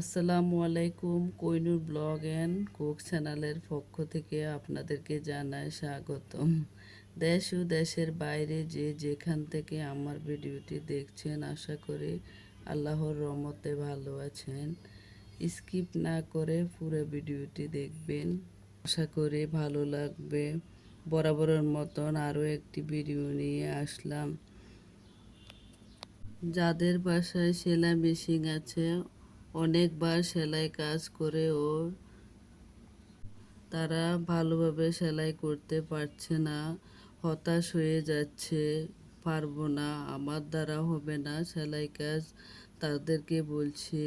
আসসালামু আলাইকুম, কইনুর blog and cook চ্যানেলের পক্ষ থেকে আপনাদেরকে জানাই স্বাগতম। দেশ ও দেশের বাইরে যে যেখান থেকে আমার ভিডিওটি দেখছেন, আশা করি আল্লাহর রহমতে ভালো আছেন। স্কিপ না করে পুরো ভিডিওটি দেখবেন। আশা করি ভালো লাগবে। বরাবরের মতন আরও একটি ভিডিও নিয়ে আসলাম। যাদের বাসায় সেলাই মেশিন আছে অনেকবার সেলাই কাজ করেও তারা ভালোভাবে সেলাই করতে পারছে না, হতাশ হয়ে যাচ্ছে। পারব না, আমার দ্বারা হবে না সেলাই কাজ, তাদেরকে বলছি,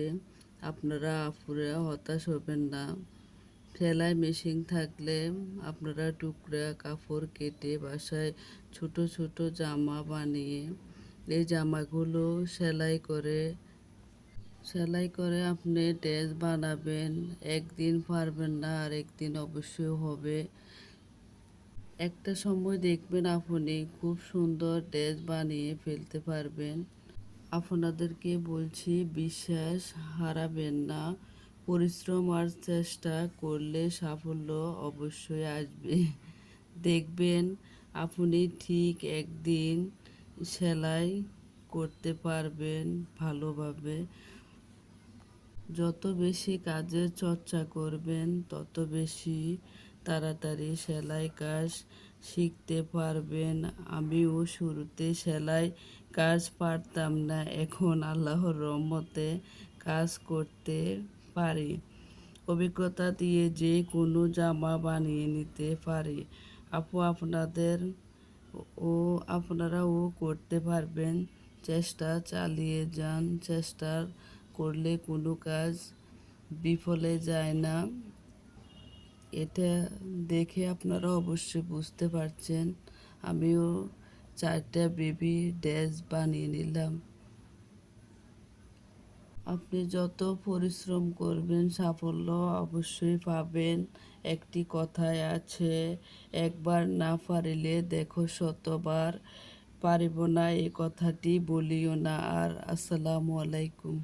আপনারা আপুরা হতাশ হবেন না। সেলাই মেশিন থাকলে আপনারা টুকরা কাপড় কেটে বাসায় ছোট ছোট জামা বানিয়ে, এই জামাগুলো সেলাই করে সেলাই করে আপনি ড্রেস বানাবেন, একদিন পারবেন না আর একদিন অবশ্যই হবে। একটা সময় দেখবেন আপনি খুব সুন্দর ড্রেস বানিয়ে ফেলতে পারবেন। আপনাদেরকে বলছি, বিশ্বাস হারাবেন না। পরিশ্রম আর চেষ্টা করলে সাফল্য অবশ্যই আসবে। দেখবেন আপনি ঠিক একদিন সেলাই করতে পারবেন ভালোভাবে। যত বেশি কাজের চর্চা করবেন, তত বেশি তাড়াতাড়ি সেলাই কাজ শিখতে পারবেন। আমিও শুরুতে সেলাই কাজ পারতাম না, এখন আল্লাহর রহমতে কাজ করতে পারি। অভিজ্ঞতা দিয়ে যে কোনো জামা বানিয়ে নিতে পারি। আপু আপনাদের ও আপনারাও করতে পারবেন। চেষ্টা চালিয়ে যান চেষ্টা করলে কোনো কাজ বিফলে যায় না। এটা দেখে আপনারা অবশ্যই বুঝতে পারছেন। আমিও চারটা বেবি ড্রেস বানিয়ে নিলাম। আপনি যত পরিশ্রম করবেন, সাফল্য অবশ্যই পাবেন। একটি কথায় আছে, একবার না পারিলে দেখো শতবার পারিব না। এই কথাটি বলিও না। আর আসসালামু আলাইকুম।